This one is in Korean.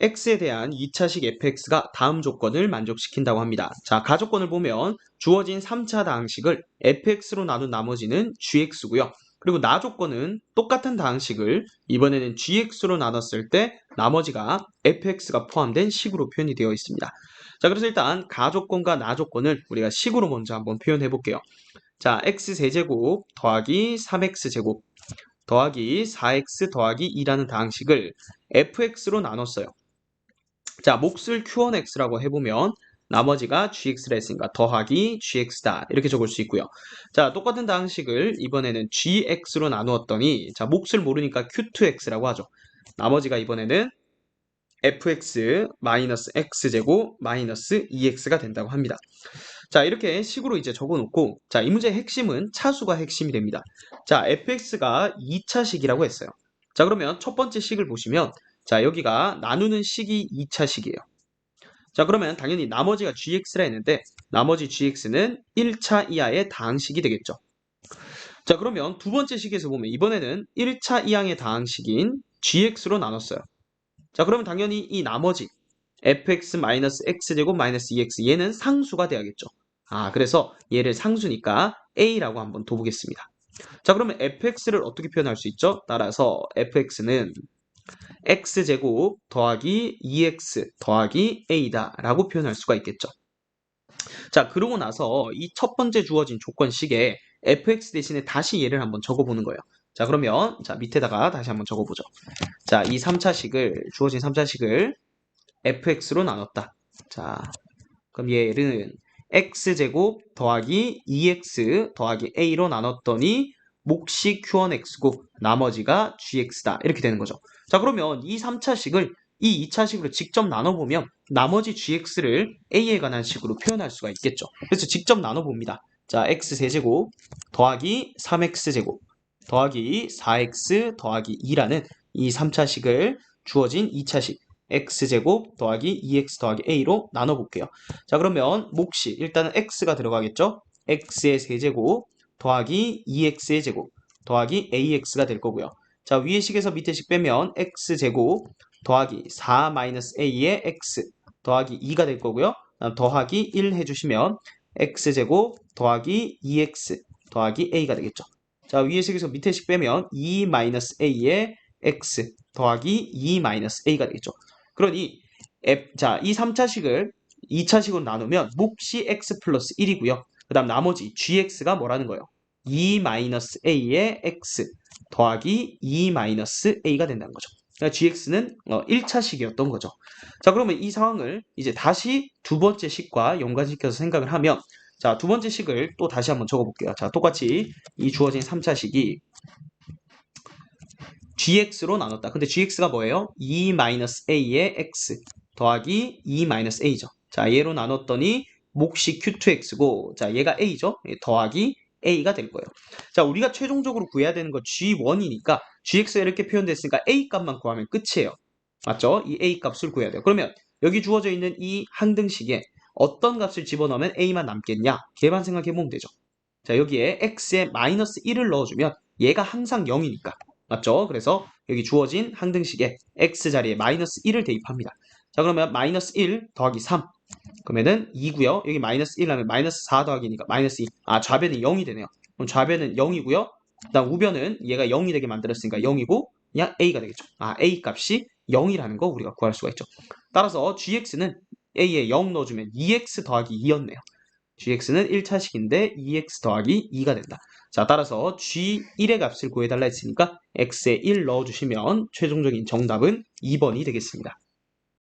x에 대한 2차식 fx가 다음 조건을 만족시킨다고 합니다. 자, 가조건을 보면 주어진 3차 다항식을 fx로 나눈 나머지는 gx고요. 그리고 나 조건은 똑같은 다항식을 이번에는 gx로 나눴을 때 나머지가 fx가 포함된 식으로 표현이 되어 있습니다. 자, 그래서 일단 가조건과 나 조건을 우리가 식으로 먼저 한번 표현해 볼게요. 자, x세제곱 더하기 3x제곱 더하기 4x 더하기 2라는 다항식을 fx로 나눴어요. 자, 몫을 q1x라고 해보면 나머지가 gx라 했으니까 더하기 gx다 이렇게 적을 수 있고요. 자, 똑같은 다항식을 이번에는 gx로 나누었더니 자, 몫을 모르니까 q2x라고 하죠. 나머지가 이번에는 fx 마이너스 x제곱 마이너스 2x가 된다고 합니다. 자, 이렇게 식으로 이제 적어놓고 자, 이 문제의 핵심은 차수가 핵심이 됩니다. 자, fx가 2차식이라고 했어요. 자, 그러면 첫 번째 식을 보시면 자, 여기가 나누는 식이 2차 식이에요. 자, 그러면 당연히 나머지가 gx라 했는데 나머지 gx는 1차 이하의 다항식이 되겠죠. 자, 그러면 두 번째 식에서 보면 이번에는 1차 이항의 다항식인 gx로 나눴어요. 자, 그러면 당연히 이 나머지 fx-x제곱 마이너스 2x 얘는 상수가 돼야겠죠. 아, 그래서 얘를 상수니까 a라고 한번 둬보겠습니다. 자, 그러면 fx를 어떻게 표현할 수 있죠? 따라서 fx는 x제곱 더하기 2x 더하기 a다 라고 표현할 수가 있겠죠. 자, 그러고 나서 이 첫 번째 주어진 조건식에 fx 대신에 다시 얘를 한번 적어보는 거예요. 자, 그러면 자 밑에다가 다시 한번 적어보죠. 자, 이 3차식을 주어진 3차식을 fx로 나눴다. 자, 그럼 얘는 x제곱 더하기 2x 더하기 a로 나눴더니 몫이 q1x고 나머지가 gx다. 이렇게 되는 거죠. 자, 그러면 이 3차식을 이 2차식으로 직접 나눠보면 나머지 gx를 a에 관한 식으로 표현할 수가 있겠죠. 그래서 직접 나눠봅니다. 자, x세제곱 더하기 3x제곱 더하기 4x 더하기 2라는 이 3차식을 주어진 2차식 x제곱 더하기 2x 더하기 a로 나눠볼게요. 자 그러면 몫이 일단은 x가 들어가겠죠. x의 세제곱 더하기 2x의 제곱 더하기 ax가 될 거고요. 자 위의 식에서 밑에 식 빼면 x제곱 더하기 4-a의 x 더하기 2가 될 거고요. 더하기 1 해주시면 x제곱 더하기 2x 더하기 a가 되겠죠. 자 위의 식에서 밑에 식 빼면 2-a의 x 더하기 2-a가 되겠죠. 그러니 F, 자, 이 3차식을 2차식으로 나누면 몫이 x 플러스 1이고요. 그 다음 나머지 gx가 뭐라는 거예요? 2-a의 x 더하기 2-a가 된다는 거죠. 그러니까 gx는 어, 1차식이었던 거죠. 자, 그러면 이 상황을 이제 다시 두 번째 식과 연관시켜서 생각을 하면 자, 두 번째 식을 또 다시 한번 적어볼게요. 자, 똑같이 이 주어진 3차식이 gx로 나눴다. 근데 gx가 뭐예요? 2-a의 x 더하기 2-a죠. 자, 얘로 나눴더니 몫이 q2x고 자, 얘가 a죠? 더하기 a가 될 거예요. 자, 우리가 최종적으로 구해야 되는 거 g1이니까 gx가 이렇게 표현됐으니까 a 값만 구하면 끝이에요. 맞죠? 이 a 값을 구해야 돼요. 그러면 여기 주어져 있는 이 항등식에 어떤 값을 집어넣으면 a만 남겠냐? 걔만 생각해 보면 되죠. 자, 여기에 x에 마이너스 1을 넣어주면 얘가 항상 0이니까 맞죠? 그래서 여기 주어진 항등식에 x 자리에 마이너스 1을 대입합니다. 자 그러면 마이너스 1 더하기 3 그러면은 2고요. 여기 마이너스 1 하면 마이너스 4 더하기니까 마이너스 2. 아 좌변은 0이 되네요. 그럼 좌변은 0이고요. 그 다음 우변은 얘가 0이 되게 만들었으니까 0이고 그냥 a가 되겠죠. 아 a 값이 0이라는 거 우리가 구할 수가 있죠. 따라서 gx는 a에 0 넣어주면 2x 더하기 2였네요. gx는 1차식인데 2x 더하기 2가 된다. 자, 따라서 g1의 값을 구해달라 했으니까 x에 1 넣어주시면 최종적인 정답은 2번이 되겠습니다.